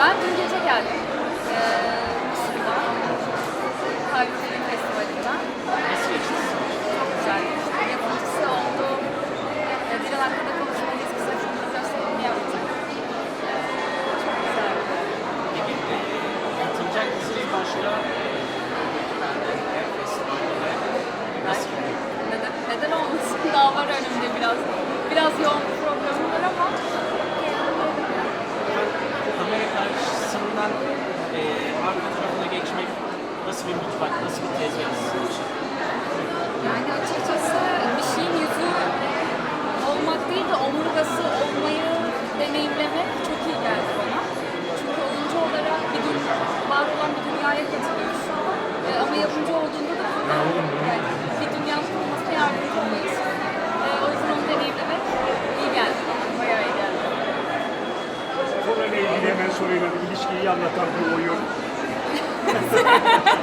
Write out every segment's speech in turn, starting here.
Ben dün gece geldim. Ee, Mısır'da. Film Festivali'nden. Nasıl geçti? Çok güzel geçti. Yapımcısı oldu. Ee, Dilan hakkında konuşmalıyız. Kısa çok güzel sunum yaptık. Çok güzeldi. Peki e, e, festivalde? Nasıl? Neden, neden olmasın? Daha var önümde biraz. Biraz yoğun bir programım var ama Kamera karşısından e, arka tarafına geçmek nasıl bir mutfak, nasıl bir tezgah sizin için? Yani açıkçası bir şeyin yüzü olmak değil de omurgası olmayı deneyimlemek çok iyi geldi bana. Çünkü oyuncu olarak bir gün var olan bir dünyaya katılıyorsun. Ee, ama yapımcı olduğunda da yani bir dünyanın kurulmasına yardımcı oluyorsun. Ee, o yüzden onu deneyimlemek iyi geldi. Bayağı iyi geldi. Konuyla ilgili hemen sorayım. İlişkiyi anlatan bir oyun.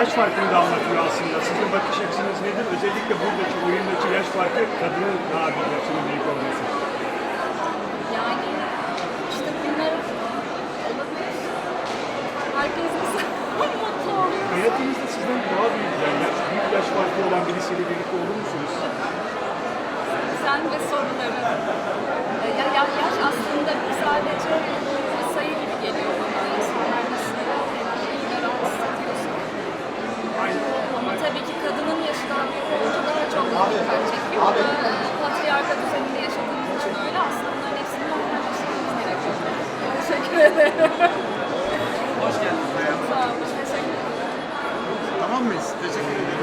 Yaş farkını da anlatıyor aslında. Sizin bakış açınız nedir? Özellikle buradaki oyundaki yaş farkı kadının daha bir yaşının büyük olması. Yani işte bunlar. Herkes mutlu oluyor. Hayatınızda sizden daha büyük, yani yaş, büyük yaş farkı olan birisiyle birlikte olur musunuz? Sen ve soruların. Ya, ya, yaş aslında sadece tabii ki kadının yaşı daha büyük olunca daha çok dikkat çekiyor. Abi. Ee, patriarka düzeninde yaşadığımız için öyle aslında bunların hepsini normalleştirmemiz gerekiyor. Teşekkür ederim. Hoş geldiniz. Sağ olun. Teşekkür ederim. Tamam mıyız? Teşekkür